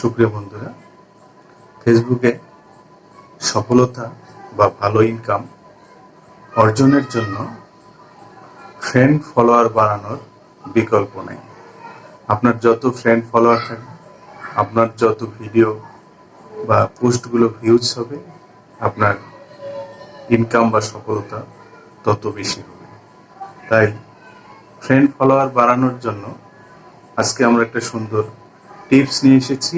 সুপ্রিয় বন্ধুরা ফেসবুকে সফলতা বা ভালো ইনকাম অর্জনের জন্য ফ্রেন্ড ফলোয়ার বাড়ানোর বিকল্প নেই। আপনার যত ফ্রেন্ড ফলোয়ার থাকবে, আপনার যত ভিডিও বা পোস্টগুলো ভিউজ হবে, আপনার ইনকাম বা সফলতা তত বেশি হবে। তাই ফ্রেন্ড ফলোয়ার বাড়ানোর জন্য আজকে আমরা একটা সুন্দর টিপস নিয়ে এসেছি।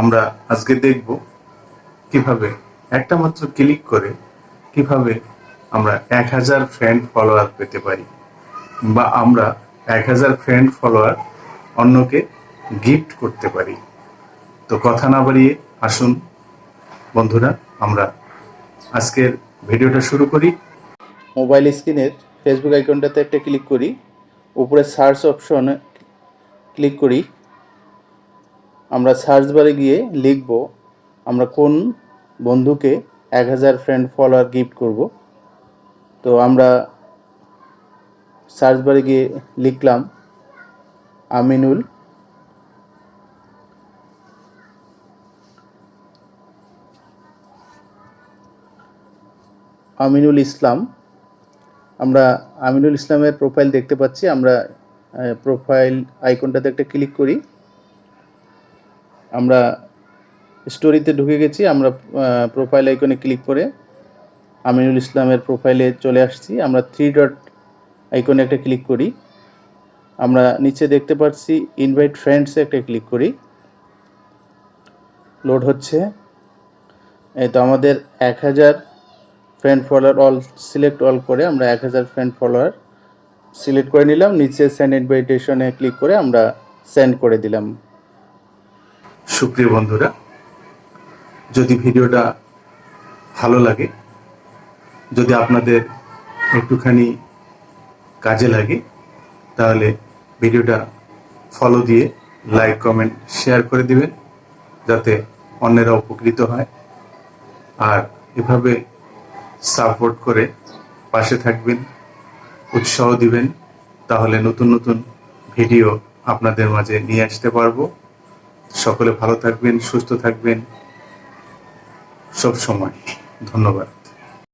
আমরা আজকে দেখব কীভাবে একটা মাত্র ক্লিক করে কীভাবে আমরা এক হাজার ফ্রেন্ড ফলোয়ার পেতে পারি বা আমরা এক হাজার ফ্রেন্ড ফলোয়ার অন্যকে গিফট করতে পারি। তো কথা না বাড়িয়ে আসুন। বন্ধুরা, আমরা আজকের ভিডিওটা শুরু করি। মোবাইল স্ক্রিনের ফেসবুক আইকনটাতে একটা ক্লিক করি। উপরে সার্চ অপশনে ক্লিক করি। আমরা সার্চ বারে গিয়ে লিখব আমরা কোন বন্ধুকে এক হাজার ফ্রেন্ড ফলোয়ার গিফট করব। তো আমরা সার্চ বারে গিয়ে লিখলাম আমিনুল আমিনুল ইসলাম। আমরা আমিনুল ইসলামের প্রোফাইল দেখতে পাচ্ছি। আমরা প্রোফাইল আইকনটাতে একটা ক্লিক করি। আমরা স্টোরিতে ঢুকে গেছি, আমরা প্রোফাইল আইকনে ক্লিক করে আমিনুল ইসলামের প্রোফাইলে চলে আসছি। আমরা থ্রি ডট আইকনে একটা ক্লিক করি। আমরা নিচে দেখতে পাচ্ছি ইনভাইট ফ্রেন্ডসে একটা ক্লিক করি। লোড হচ্ছে। এই তো আমাদের এক হাজার friend follower all select all করে আমরা এক হাজার ফ্রেন্ড ফলোয়ার সিলেক্ট করে নিলাম। নিচে সেন্ড ইনভাইটেশনে ক্লিক করে আমরা সেন্ড করে দিলাম। সুপ্রিয় বন্ধুরা, যদি ভিডিওটা ভালো লাগে, যদি আপনাদের একটুখানি কাজে লাগে, তাহলে ভিডিওটা ফলো দিয়ে লাইক কমেন্ট শেয়ার করে দিবেন, যাতে অন্যেরা উপকৃত হয়। আর এভাবে সাপোর্ট করে পাশে থাকবেন, উৎসাহ দিবেন, তাহলে নতুন নতুন ভিডিও আপনাদের মাঝে নিয়ে আসতে পারব। সকলে ভালো থাকবেন সুস্থ থাকবেন। সব সময়। ধন্যবাদ।